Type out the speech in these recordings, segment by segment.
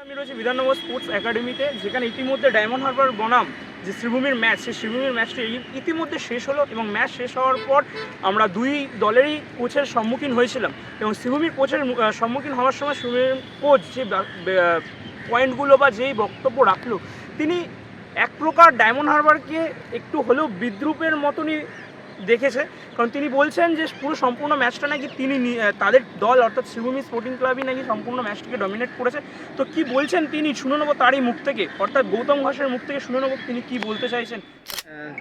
আমি রয়েছি বিধাননগর স্পোর্টস একাডেমিতে, যেখানে ইতিমধ্যে ডায়মন্ড হারবার বনাম যে শ্রীভূমির ম্যাচ, সেই শ্রীভূমির ম্যাচটি ইতিমধ্যে শেষ হলো এবং ম্যাচ শেষ হওয়ার পর আমরা দুই দলেরই কোচের সম্মুখীন হয়েছিলাম। এবং শ্রীভূমির কোচের সম্মুখীন হওয়ার সময় শ্রীভূমির কোচ যে পয়েন্টগুলো বা যেই বক্তব্য রাখল, তিনি এক প্রকার ডায়মন্ড হারবারকে একটু হলেও বিদ্রুপের মতনই দেখেছে। কারণ তিনি বলছেন যে পুরো সম্পূর্ণ ম্যাচটা নাকি তিনি তাদের দল অর্থাৎ শ্রীভূমি স্পোর্টিং ক্লাবই নাকি সম্পূর্ণ ম্যাচটিকে ডমিনেট করেছে। তো কি বলছেন তিনি? শুনে নেব তারই মুখ থেকে। অর্থাৎ গৌতম ঘোষের মুখ থেকে শুনে নেব তিনি কি বলতে চাইছেন।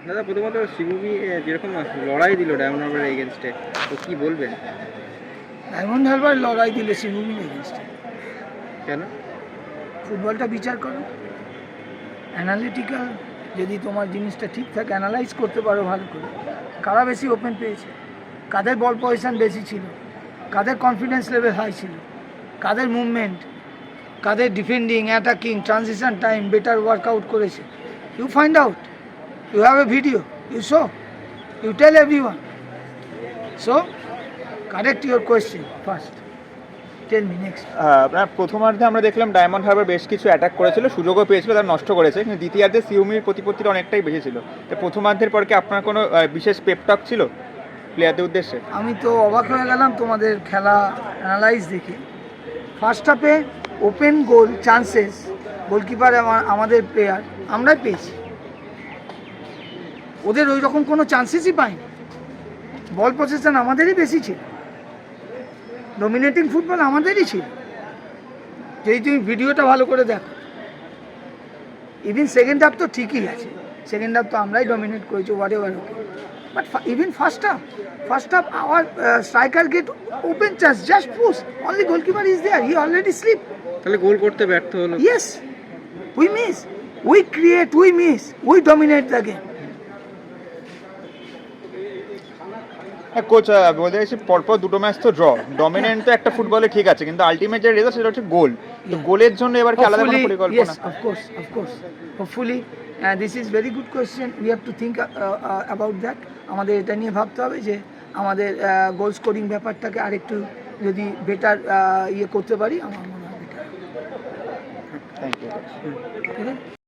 দাদা প্রথমত শিবভূমি যেরকম লড়াই দিল ডায়মন্ড হারবারের এগেনস্টে তো কি বলবেন? ডায়মন্ড হারবার লড়াই দিলে শিবভূমির এগেনস্টে কেন? ফুটবলটা বিচার করো। অ্যানালিটিক্যাল যদি তোমার জিনিসটা ঠিকঠাক অ্যানালাইজ করতে পারো ভালো করে। কারা বেশি ওপেন পেয়েছে? কাদের বল পজিশন বেশি ছিল? কাদের কনফিডেন্স লেভেল হাই ছিল? কাদের মুভমেন্ট কাদের defending attacking transition time better workout করেছে? You find out you have a video you show you tell every one so correct your question first tell me next uh, আপনার প্রথমার্ধে আমরা দেখলাম diamond Harbour বেশ কিছু attack করেছিল সুযোগও পেয়েছিল তারা নষ্ট করেছে কিন্তু দ্বিতীয়ার্ধে সিউমির প্রতিপত্তিটা অনেকটাই বেশি ছিল। তো প্রথমার্ধের পর কি আপনার কোনো বিশেষ পেপটক ছিল প্লেয়ারদের উদ্দেশ্যে? আমি তো অবাক হয়ে গেলাম তোমাদের খেলা অ্যানালাইজ দেখে। ফার্স্ট হাফে ওপেন গোল চান্সেস গোলকিপার আমাদের প্লেয়ার আমরাই পেয়েছি। ওদের ওই রকম কোনো চান্সেসই পাইনি। বল পজিশন আমাদেরই বেশি ছিল। ডমিনেটিং ফুটবল আমাদেরই ছিল। যদি তুমি ভিডিওটা ভালো করে দেখো। ইভিন সেকেন্ড হাফ তো ঠিকই আছে। সেকেন্ড হাফ তো আমরাই ডমিনেট করেছি ever okay but even first half first half our striker get open chance just push only goalkeeper is there he already slip তাহলে গোল করতে ব্যর্থ হলো। Yes we miss we create we miss we dominate the game. হ্যাঁ coach বলতে চাইছি পরপর দুটো match তো ড্র ডমিনেন্ট তো একটা ফুটবলে ঠিক আছে কিন্তু আলটিমেট যে রেজাল্ট সেটা হচ্ছে গোল তো গোলের জন্য এবার কি আলাদা কোনো পরিকল্পনা? uh, this is very good question. We have to think uh, uh, about that. আমাদের এটা নিয়ে ভাবতে হবে যে আমাদের গোল স্কোরিং ব্যাপারটাকে আরেকটু যদি বেটার ইয়ে করতে পারি আমার মনে হয় বেটার থ্যাংক ইউ